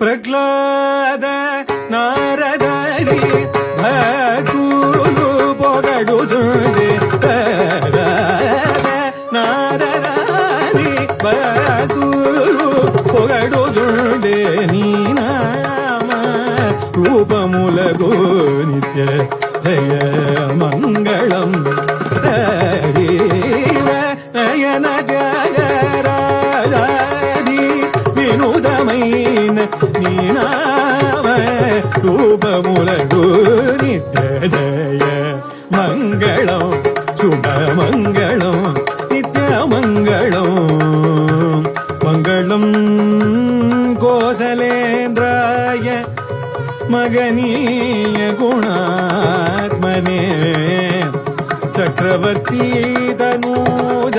ప్రహ్లాద నారదరి భూలు పొగడుచుండే నారదరి భూలు పొగడుచుండే నీ నామ రూపములగు నిత్య జయ మంగళం ரூபமுலகு நித்ததய மங்களம் சுபமங்களம் நித்யமங்களம் மங்களம் கோசலேந்திராய மகனீய குணாத்மனே சக்கரவர்த்தி தனூஜ